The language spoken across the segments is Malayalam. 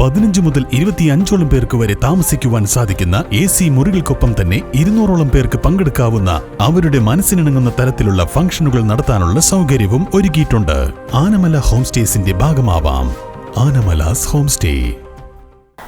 പതിനഞ്ച് മുതൽ ഇരുപത്തിയഞ്ചോളം പേർക്ക് വരെ താമസിക്കുവാൻ സാധിക്കുന്ന എ സി മുറികൾക്കൊപ്പം തന്നെ ഇരുന്നൂറോളം പേർക്ക് പങ്കെടുക്കാവുന്ന അവരുടെ മനസ്സിനിണങ്ങുന്ന തരത്തിലുള്ള ഫംഗ്ഷനുകൾ നടത്താനുള്ള സൗകര്യവും ഒരുക്കിയിട്ടുണ്ട്. ആനമല ഹോം സ്റ്റേസിന്റെ ഭാഗമാവാം. Anamalas home stay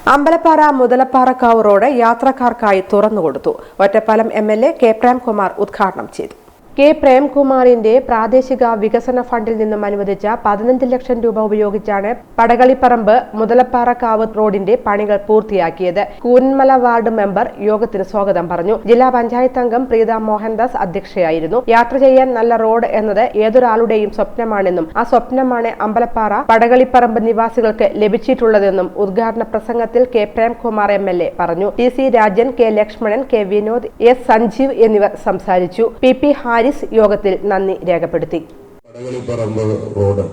Ambalappara Muthalapparakkavu road യാത്രക്കാർക്കായി തുറന്നുകൊടുത്തു. Ottapalam M L A K Premkumar ഉദ്ഘാടനം ചെയ്തു. കെ പ്രേംകുമാറിന്റെ പ്രാദേശിക വികസന ഫണ്ടിൽ നിന്നും അനുവദിച്ച പതിനഞ്ച് ലക്ഷം രൂപ ഉപയോഗിച്ചാണ് പടകളിപ്പറമ്പ് മുതലപ്പാറക്കാവ് റോഡിന്റെ പണികൾ പൂർത്തിയാക്കിയത്. കൂന്മല വാർഡ് മെമ്പർ യോഗത്തിന് സ്വാഗതം പറഞ്ഞു. ജില്ലാ പഞ്ചായത്ത് അംഗം പ്രീത മോഹൻദാസ് അധ്യക്ഷയായിരുന്നു. യാത്ര ചെയ്യാൻ നല്ല റോഡ് എന്നത് ഏതൊരാളുടെയും സ്വപ്നമാണെന്നും ആ സ്വപ്നമാണ് അമ്പലപ്പാറ പടകളിപ്പറമ്പ് നിവാസികൾക്ക് ലഭിച്ചിട്ടുള്ളതെന്നും ഉദ്ഘാടന പ്രസംഗത്തിൽ K Premkumar M L A പറഞ്ഞു. T C Rajan K Lakshmanan K Vinod S Sanjeev എന്നിവർ സംസാരിച്ചു. പി പി ഹാരിസ് യോഗത്തിൽ നന്ദി രേഖപ്പെടുത്തി. റോഡ്.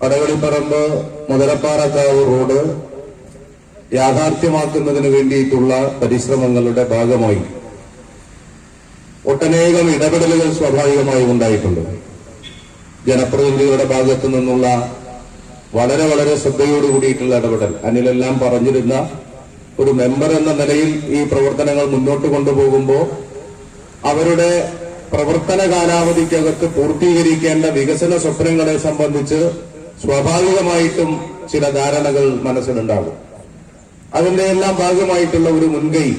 പടകളിപ്പറമ്പ് മുതലപ്പാറക്കാവ് റോഡ് യാഥാർത്ഥ്യമാക്കുന്നതിന് വേണ്ടിയിട്ടുള്ള പരിശ്രമങ്ങളുടെ ഭാഗമായി ഒട്ടനേകം ഇടപെടലുകൾ സ്വാഭാവികമായി ഉണ്ടായിട്ടുണ്ട്. ജനപ്രതിനിധികളുടെ ഭാഗത്തു നിന്നുള്ള വളരെ വളരെ ശ്രദ്ധയോട് കൂടിയിട്ടുള്ള ഇടപെടൽ. അനിലെല്ലാം പറഞ്ഞിരുന്ന ഒരു മെമ്പർ എന്ന നിലയിൽ ഈ പ്രവർത്തനങ്ങൾ മുന്നോട്ട് കൊണ്ടുപോകുമ്പോൾ അവരുടെ പ്രവർത്തന കാലാവധിക്കകത്ത് പൂർത്തീകരിക്കേണ്ട വികസന സ്വപ്നങ്ങളെ സംബന്ധിച്ച് സ്വാഭാവികമായിട്ടും ചില ധാരണകൾ മനസ്സിലുണ്ടാകും. അതിന്റെ എല്ലാം ഭാഗമായിട്ടുള്ള ഒരു മുൻകൈ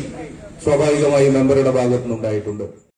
സ്വാഭാവികമായി മെമ്പറുടെ ഭാഗത്തുനിന്നുണ്ടായിട്ടുണ്ട്.